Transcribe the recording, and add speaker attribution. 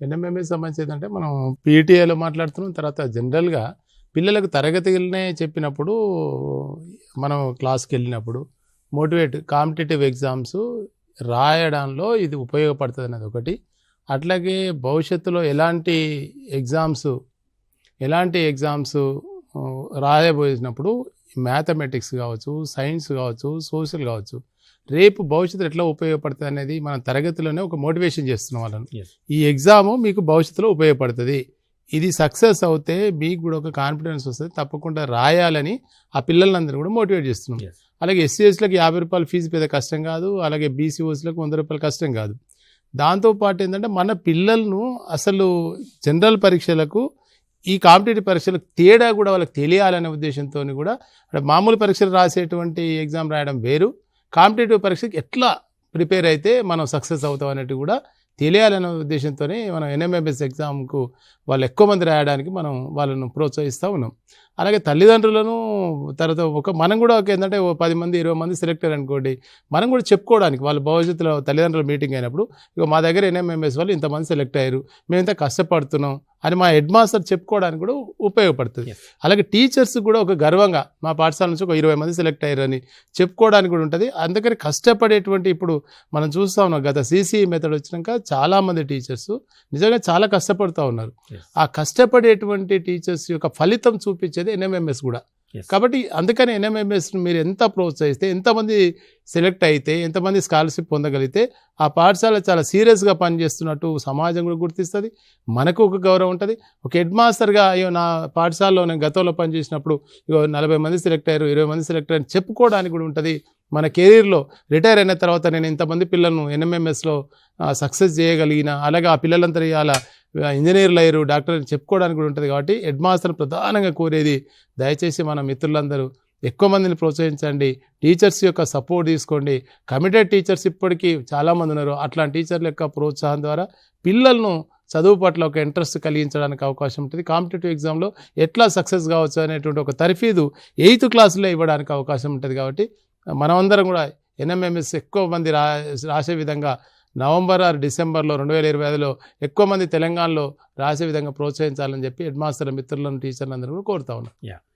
Speaker 1: NMMS సంబంధించి ఏంటంటే మనం పీటీఏలో మాట్లాడుతున్నాం తర్వాత జనరల్గా పిల్లలకు తరగతినే చెప్పినప్పుడు మనం క్లాస్కి వెళ్ళినప్పుడు మోటివేట్ కాంపిటేటివ్ ఎగ్జామ్స్ రాయడంలో ఇది ఉపయోగపడుతుంది అనేది ఒకటి. అట్లాగే భవిష్యత్తులో ఎలాంటి ఎగ్జామ్స్ ఎలాంటి ఎగ్జామ్స్ రాయబోసినప్పుడు మ్యాథమెటిక్స్ కావచ్చు సైన్స్ కావచ్చు సోషల్ కావచ్చు రేపు భవిష్యత్తు ఎట్లా ఉపయోగపడుతుంది అనేది మనం తరగతిలోనే ఒక మోటివేషన్ చేస్తున్నాం వాళ్ళని. ఈ ఎగ్జామ్ మీకు భవిష్యత్తులో ఉపయోగపడుతుంది. ఇది సక్సెస్ అవుతే మీకు కూడా ఒక కాన్ఫిడెన్స్ వస్తుంది. తప్పకుండా రాయాలని ఆ పిల్లలందరూ కూడా మోటివేట్ చేస్తున్నాం. అలాగే ఎస్సీఎస్లకు యాభై రూపాయల ఫీజు పెద్ద కష్టం కాదు. అలాగే బీసీఓస్లకు వంద రూపాయలు కష్టం కాదు. దాంతోపాటు ఏంటంటే మన పిల్లలను అసలు జనరల్ పరీక్షలకు ఈ కాంపిటేటివ్ పరీక్షలకు తేడా కూడా వాళ్ళకి తెలియాలనే ఉద్దేశంతో కూడా మామూలు పరీక్షలు రాసేటువంటి ఎగ్జామ్ రాయడం వేరు. కాంపిటేటివ్ పరీక్షకి ఎట్లా ప్రిపేర్ అయితే మనం సక్సెస్ అవుతాం అనేది కూడా తెలియాలనే ఉద్దేశంతోనే మనం ఎన్ఎంఎంఎస్ ఎగ్జామ్కు వాళ్ళు ఎక్కువ మంది రాయడానికి మనం వాళ్ళను ప్రోత్సహిస్తూ ఉన్నాం. అలాగే తల్లిదండ్రులను తర్వాత ఒక మనం కూడా ఒక ఏంటంటే ఓ పది మంది ఇరవై మంది సెలెక్ట్ అయ్యారు అనుకోండి మనం కూడా చెప్పుకోవడానికి వాళ్ళ భవిష్యత్తులో తల్లిదండ్రుల మీటింగ్ అయినప్పుడు ఇక మా దగ్గర ఎన్ఎంఎంఎస్ వాళ్ళు ఇంతమంది సెలెక్ట్ అయ్యారు మేము ఇంత కష్టపడుతున్నాం అని మా హెడ్ మాస్టర్ చెప్పుకోవడానికి కూడా ఉపయోగపడుతుంది. అలాగే టీచర్స్ కూడా ఒక గర్వంగా మా పాఠశాల నుంచి ఒక ఇరవై మంది సెలెక్ట్ అయ్యారని చెప్పుకోవడానికి కూడా ఉంటుంది అందుకని కష్టపడేటువంటి ఇప్పుడు మనం చూస్తా ఉన్నాం గత సీసీ మెథడ్ వచ్చినాక చాలామంది టీచర్స్ నిజంగా చాలా కష్టపడుతూ ఉన్నారు. ఆ కష్టపడేటువంటి టీచర్స్ యొక్క ఫలితం చూపించేది ఎన్ఎంఎంఎస్ కూడా. కాబట్టి అందుకని ఎన్ఎంఎంఎస్ని మీరు ఎంత ప్రోత్సహిస్తే ఎంతమంది సెలెక్ట్ అయితే ఎంతమంది స్కాలర్షిప్ పొందగలిగితే ఆ పాఠశాల చాలా సీరియస్గా పనిచేస్తున్నట్టు సమాజం కూడా గుర్తిస్తుంది. మనకు ఒక గౌరవం ఉంటుంది. ఒక హెడ్ మాస్టర్గా అయ్యో నా పాఠశాలలో నేను గతంలో పనిచేసినప్పుడు ఇగో నలభై మంది సెలెక్ట్ అయ్యారు ఇరవై మంది సెలెక్ట్ అయ్యారు చెప్పుకోవడానికి కూడా ఉంటుంది. మన కెరీర్లో రిటైర్ అయిన తర్వాత నేను ఇంతమంది పిల్లలను ఎన్ఎంఎంఎస్లో సక్సెస్ చేయగలిగిన అలాగే ఆ పిల్లలంతా ఇవాళ ఇంజనీర్లు అయ్యారు డాక్టర్ అని చెప్పుకోవడానికి కూడా ఉంటుంది కాబట్టి హెడ్ మాస్టర్ ప్రధానంగా కోరేది దయచేసి మన మిత్రులందరూ ఎక్కువ మందిని ప్రోత్సహించండి టీచర్స్ యొక్క సపోర్ట్ తీసుకోండి. కమిటెడ్ టీచర్స్ ఇప్పటికీ చాలామంది ఉన్నారు. అట్లాంటి టీచర్ల యొక్క ప్రోత్సాహం ద్వారా పిల్లలను చదువు పట్ల ఒక ఇంట్రెస్ట్ కలిగించడానికి అవకాశం ఉంటుంది. కాంపిటేటివ్ ఎగ్జామ్లో ఎట్లా సక్సెస్ కావచ్చు అనేటువంటి ఒక తర్ఫీదు ఎయిత్ క్లాస్లో ఇవ్వడానికి అవకాశం ఉంటుంది కాబట్టి మనమందరం కూడా ఎన్ఎంఎంఎస్ ఎక్కువ మంది రా రాసే విధంగా నవంబర్ ఆరు డిసెంబర్లో రెండు వేల ఇరవై ఐదులో ఎక్కువ మంది తెలంగాణలో రాసే విధంగా ప్రోత్సహించాలని చెప్పి హెడ్ మాస్టర్ మిత్రులను టీచర్లందరూ కూడా కోరుతా ఉన్నాం.